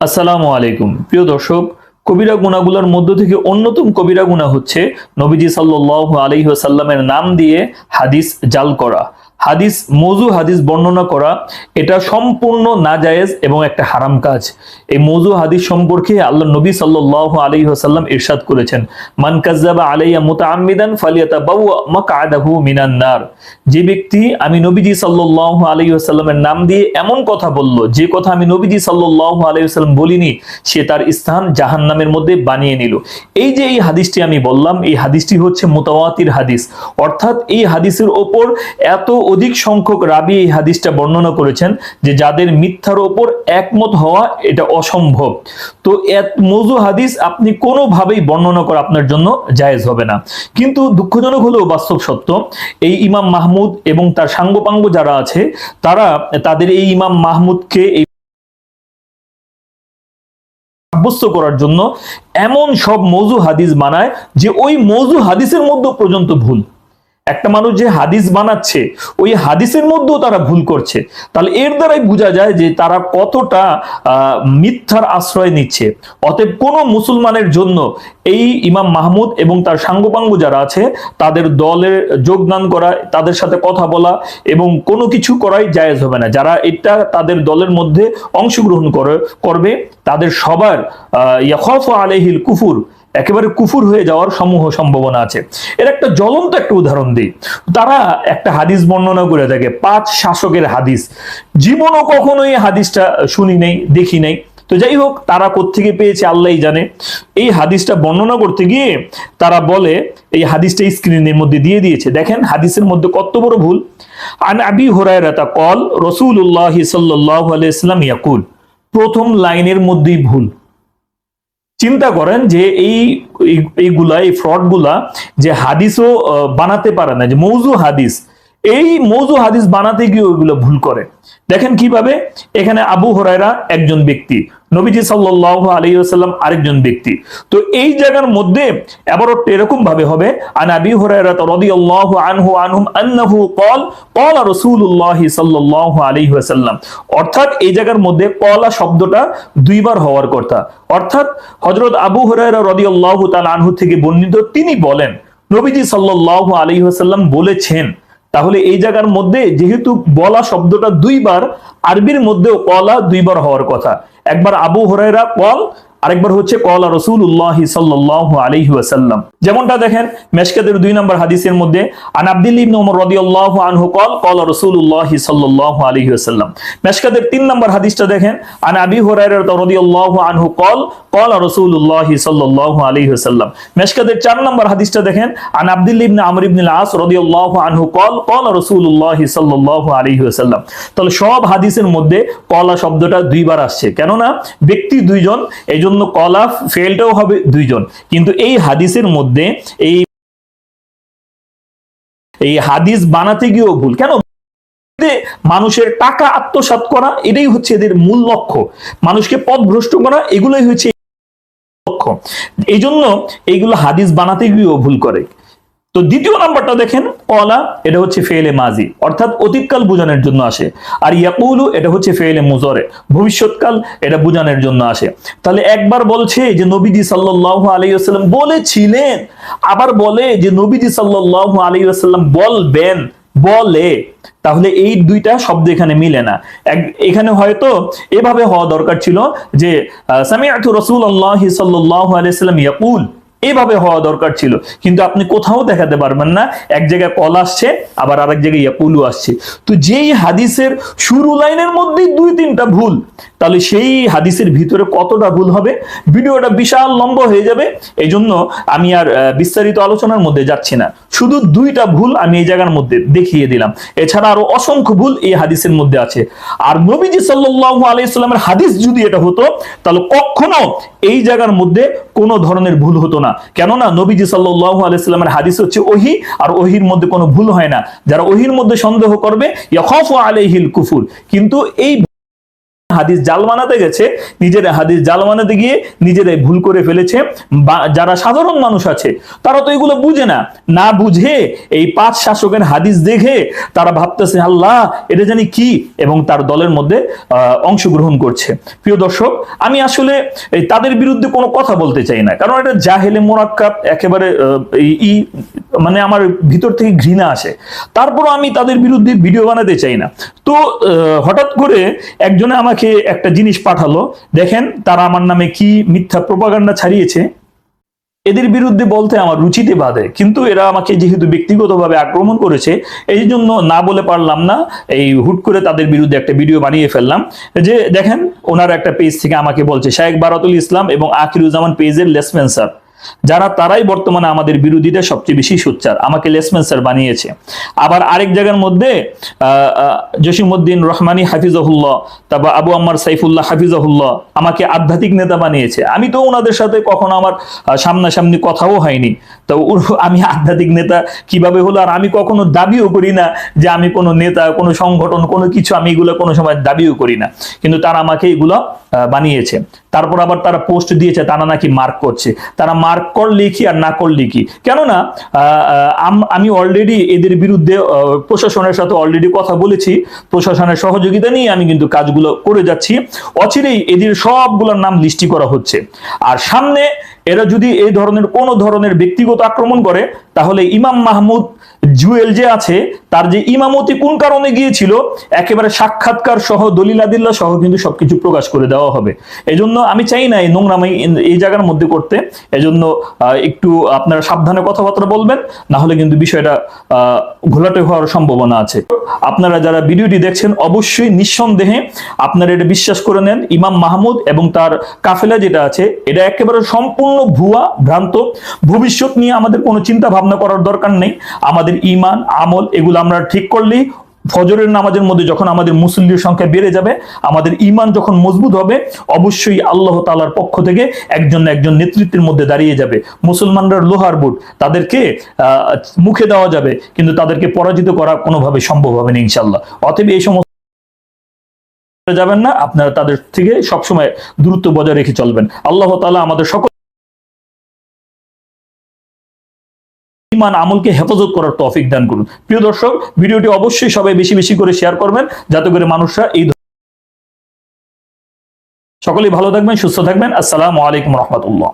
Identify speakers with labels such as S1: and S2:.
S1: আসসালামু আলাইকুম। প্রিয় দর্শক, কবিরা গুণাগুলোর মধ্য থেকে অন্যতম কবিরা গুণা হচ্ছে নবীজি সাল্লু আলাইহি নাম দিয়ে হাদিস জাল করা। হাদিস, মৌজু হাদিস বর্ণনা করা, এটা সম্পূর্ণ নাজায়েজ এবং একটা হারাম কাজ। এই মৌজু হাদিস সম্পর্কে আল্লাহ নবী সাল্লাল্লাহু আলাইহি ওয়াসাল্লাম ইরশাদ করেছেন, মান কাজ্জাবা আলাইয়া মুতাআম্মিদান ফালিয়াতাবাওয়া মাকআদাহু মিনান নার। যে ব্যক্তি আমি নবীজি সাল্লাল্লাহু আলাইহি ওয়াসাল্লামের নাম দিয়ে এমন কথা বলল, যে কথা আমি নবীজি সাল্লাল্লাহু আলাইহি ওয়াসাল্লাম বলিনি, সে তার স্থান জাহান্নামের মধ্যে বানিয়ে নিল। এই যে এই হাদিসটি আমি বললাম, এই হাদিসটি হচ্ছে মোতাওয়াতির হাদিস। অর্থাৎ এই হাদিসের ওপর এত অধিক সংখ্যক রাবি এই হাদিসটা বর্ণনা করেছেন যে যাদের মিথ্যার ওপর একমত হওয়া এটা অসম্ভব। তো এত মৌজু হাদিস আপনি কোনোভাবেই বর্ণনা করা আপনার জন্য জায়েজ হবে না। কিন্তু দুঃখজনক হলেও বাস্তব সত্য, এই ইমাম মাহমুদ এবং তার সাঙ্গপাঙ্গ যারা আছে, তারা তাদের এই ইমাম মাহমুদকে এই সাব্যস্ত করার জন্য এমন সব মৌজু হাদিস বানায় যে ওই মৌজু হাদিসের মধ্যে পর্যন্ত ভুল। একটা মানুষ যে হাদিস বানাচ্ছে, ওই হাদিসের মধ্যেও তারা ভুল করছে। তাহলে এর দ্বারাই বোঝা যায় যে তারা কতটা মিথ্যার আশ্রয় নিচ্ছে। অতএব কোনো মুসলমানের জন্য এই ইমাম মাহমুদ এবং তার সাঙ্গপাঙ্গ যারা আছে, তাদের দলের যোগদান করা, তাদের সাথে কথা বলা এবং কোনো কিছু করাই জায়েজ হবে না। যারা এটা তাদের দলের মধ্যে অংশগ্রহণ করে, করবে, তাদের সবার ইয়াখফ আলাইহিল কুফুর একেবারে কুফুর হয়ে যাওয়ার সমূহ সম্ভাবনা আছে। এর একটা জ্বলন্ত একটা উদাহরণ দিই। তারা একটা হাদিস বর্ণনা করে থাকে, পাঁচ শাসকের হাদিস। জীবনও কখনো এই হাদিসটা শুনি নেই, দেখি নেই। তো যাই হোক, তারা কোত্থেকে পেয়েছে আল্লাহই জানে। এই হাদিসটা বর্ণনা করতে গিয়ে তারা বলে, এই হাদিসটা স্ক্রিনের মধ্যে দিয়ে দিয়েছে। দেখেন, হাদিসের মধ্যে কত বড় ভুল। আন আবি হুরায়রাতা কল রসুল্লাহ সাল্লাহ ইয়াকুল। প্রথম লাইনের মধ্যেই ভুল। চিন্তা করেন যে এই, এই- এইগুলা, এই ফ্রডগুলা যে হাদিসও বানাতে পারে না, যে মৌজু হাদিস, এই মৌজু হাদিস বানাতে গিয়ে ওইগুলো ভুল করে। দেখেন কীভাবে? এখানে আবু হরাইরা একজন ব্যক্তি নবীজি সাল্লাহ আলী আসাল্লাম আরেকজন ব্যক্তি। তো এই জায়গার মধ্যে এবারটা এরকম ভাবে হবে অর্থাৎ এই জায়গার মধ্যে শব্দটা দুইবার হওয়ার কথা। অর্থাৎ হযরত আবু আনহু থেকে তিনি বলেন, নবীজি সাল্লাল্লাহু আলাইহি ওয়াসাল্লাম বলেছেন তাহলে এই জায়গার মধ্যে যেহেতু বলা শব্দটা দুইবার, আরবির মধ্যেও কলা দুইবার হওয়ার কথা। একবার আবু হরাইরা কল আরেকবার হচ্ছে কলা রসুল্লাহ সাল্লাহ আলাইহি ওয়াসাল্লাম। যেমনটা দেখেন মেশকাতের দুই নম্বর হাদিসের মধ্যে, আন আব্দুল ওমর আনহু কল কলা তিন নম্বর হাদিসটা দেখেন, আন আবি হুরায়রা আনহু কল কলা চার নম্বর হাদিসটা দেখেন, আন আব্দুল আমর আস আনহু কল কলা তাহলে সব হাদিসের মধ্যে কলা শব্দটা দুইবার আসছে। কেননা, ব্যক্তি দুইজন, এই জন্য কলা ফেলটাও হবে দুইজন। কিন্তু এই হাদিসের মধ্যে এই এই হাদিস বানাতে গিয়েও ভুল। কেন? মানুষের টাকা আত্মসাত করা, এটাই হচ্ছে এদের মূল লক্ষ্য। মানুষকে পথ ভ্রষ্ট করা, এগুলোই হচ্ছে লক্ষ্য। এই জন্য এইগুলো হাদিস বানাতে গিয়েও ভুল করে। তো দ্বিতীয় নাম্বারটা দেখেন কলা এটা হচ্ছে ফেলে মাজি অর্থাৎ অতীতকাল বোঝানোর জন্য আসে। আর ইয়াকুলু, এটা হচ্ছে ফেলে মুজরে, ভবিষ্যৎকাল এটা বোঝানোর জন্য আসে। তাহলে একবার বলছে যে নবীজি সাল্লাল্লাহু আলাইহি ওয়াসাল্লাম বলেছিলেন, আবার বলে যে নবীজি সাল্লাল্লাহু আলাইহি ওয়াসাল্লাম বলবেন, বলে। তাহলে এই দুইটা শব্দ এখানে মিলে না। এখানে হয়তো এভাবে হওয়া দরকার ছিল যে সামিআতু রাসূলুল্লাহ সাল্লাল্লাহু আলাইহি ওয়াসাল্লাম ইয়াকুল এভাবে হওয়া দরকার ছিল। কিন্তু আপনি কোথাও দেখাতে পারবেন না। এক জায়গায় কল আসছে, আবার আরেক জায়গায় ইয়াকুলু আসছে। তো যেই হাদিসের শুরু লাইনের মধ্যেই দুই তিনটা ভুল, তাহলে সেই হাদিসের ভিতরে কতটা ভুল হবে? ভিডিওটা বিশাল লম্বা হয়ে যাবে। এই জন্য আমি আর বিস্তারিত আলোচনার মধ্যে যাচ্ছি না। শুধু দুইটা ভুল আমি এই জায়গার মধ্যে দেখিয়ে দিলাম। এছাড়া আরও অসংখ্য ভুল এই হাদিসের মধ্যে আছে। আর নবীজি সাল্লাল্লাহু আলাইহি সাল্লামের হাদিস যদি এটা হতো, তাহলে কখনো এই জায়গার মধ্যে কোনো ধরনের ভুল হতো না। কেননা নবীজি সাল্লু আলাইস্লামের হাদিস হচ্ছে ওহি, আর ওহির মধ্যে কোনো ভুল হয় না। যারা ওহির মধ্যে সন্দেহ করবে ইয়ফ আলাইহিল কুফুর। কিন্তু এই হাদিস জাল বানাতে গেছে, নিজেরা হাদিস জাল বানাতে গিয়ে নিজেরাই ভুল করে ফেলেছে। বা, যারা সাধারণ মানুষ আছে, তারা তো এগুলো বুঝে না। না বুঝে এই পাঁচ শাসকের হাদিস দেখে তারা ভাবতেছে, আল্লাহ, এটা জানি কি? এবং তার দলের মধ্যে অংশগ্রহণ করছে। প্রিয় দর্শক, আমি আসলে তাদের বিরুদ্ধে কোনো কথা বলতে চাই না। কারণ এটা জাহেলে মোরাক্কাব, একেবারে ই- মানে আমার ভিতর থেকে ঘৃণা আসে। তারপরও আমি তাদের বিরুদ্ধে ভিডিও বানাতে চাই না। তো হঠাৎ করে একজনে আমাকে একটা জিনিস পাঠালো, দেখেন তারা আমার নামে কি মিথ্যা প্রপাগান্ডা ছাড়িয়েছে। এদের বিরুদ্ধে বলতে আমার রুচিতে বাধে, কিন্তু এরা আমাকে যেহেতু ব্যক্তিগতভাবে আক্রমণ করেছে, এই জন্য না বলে পারলাম না, এই হুট করে তাদের বিরুদ্ধে একটা ভিডিও বানিয়ে ফেললাম। যে দেখেন, ওনার একটা পেজ থেকে আমাকে বলছে শাহেক বারাতুল ইসলাম এবং আকিরুজ্জামান পেজের লেসপেন্সার যারা তারাই বর্তমানে আমাদের বিরোধীদের সবচেয়ে বেশি সোচ্চার। আমাকে লেসপেন্সার বানিয়েছে। আবার আরেক জায়গার মধ্যে জসিমউদ্দিন রহমানি হাফিজাহুল্লাহ, তারপর আবু আম্মার সাইফুল্লাহ হাফিজাহুল্লাহ আমাকে আধ্যাত্মিক নেতা বানিয়েছে। আমি তো ওনাদের সাথে কখনো আমার সামনাসামনি কথাও হয়নি। তো আমি আধ্যাত্মিক নেতা কীভাবে হলো? আর আমি কখনো দাবিও করি না যে আমি কোনো নেতা, কোনো সংগঠন, কোনো কিছু আমি এগুলো কোনো সময় দাবিও করি না। কিন্তু তারা আমাকে এগুলো বানিয়েছে। তারপর আবার তারা পোস্ট দিয়েছে, তারা নাকি মার্ক করছে। তারা মার্ক করলে কি আর না করলে কি কেননা আমি অলরেডি এদের বিরুদ্ধে প্রশাসনের সাথে অলরেডি কথা বলেছি। প্রশাসনের সহযোগিতা নিয়ে আমি কিন্তু কাজগুলো করে যাচ্ছি। অচিরেই এদের সবগুলোর নাম লিস্টি করা হচ্ছে। আর সামনে এরা যদি এই ধরনের, কোনো ধরনের ব্যক্তিগত আক্রমণ করে, তাহলে ইমাম মাহমুদ জুয়েল যে আছে, তার যে ইমামতি কোন কারণে গিয়েছিল, একেবারে সাক্ষাৎকার সহ দলিলাদিল্লা সহ কিন্তু সবকিছু প্রকাশ করে দেওয়া হবে। এজন্য আমি চাই না এই নোংরামাই এই জায়গার মধ্যে করতে। এজন্য একটু আপনারা সাবধানে কথাবার্তা বলবেন না হলে কিন্তু বিষয়টা ঘোলাটে হওয়ার সম্ভাবনা আছে। আপনারা যারা ভিডিওটি দেখছেন, অবশ্যই নিঃসন্দেহে আপনারা এটা বিশ্বাস করে নেন, ইমাম মাহমুদ এবং তার কাফেলা যেটা আছে, এটা একেবারে সম্পূর্ণ ভুয়া ভ্রান্ত। ভবিষ্যৎ নিয়ে আমাদের কোনো চিন্তা ভাবনা করার দরকার নেই। আমাদের ইমান আমল, এগুলো আমরা ঠিক করলেই ফজরের নামাজের মধ্যে যখন আমাদের মুসল্লির সংখ্যা বেড়ে যাবে, আমাদের ইমান যখন মজবুত হবে, অবশ্যই আল্লাহ তালার পক্ষ থেকে একজন একজন নেতৃত্বের মধ্যে দাঁড়িয়ে যাবে। মুসলমানরা লোহার বুট, তাদেরকে মুখে দেওয়া যাবে, কিন্তু তাদেরকে পরাজিত করা কোনোভাবে সম্ভব হবে না ইনশাল্লাহ অতএব এই সমস্ত যাবেন না, আপনারা তাদের থেকে সবসময় দূরত্ব বজায় রেখে চলবেন। আল্লাহ তালা আমাদের সকল ইমান আমলকে হেফাজত করার তফিক দান করুন। প্রিয় দর্শক, ভিডিওটি অবশ্যই সবাই বেশি বেশি করে শেয়ার করবেন, যাতে করে মানুষরা এই সকলেই ভালো থাকবেন, সুস্থ থাকবেন। আসসালামু আলাইকুম রহমতুল্লাহ।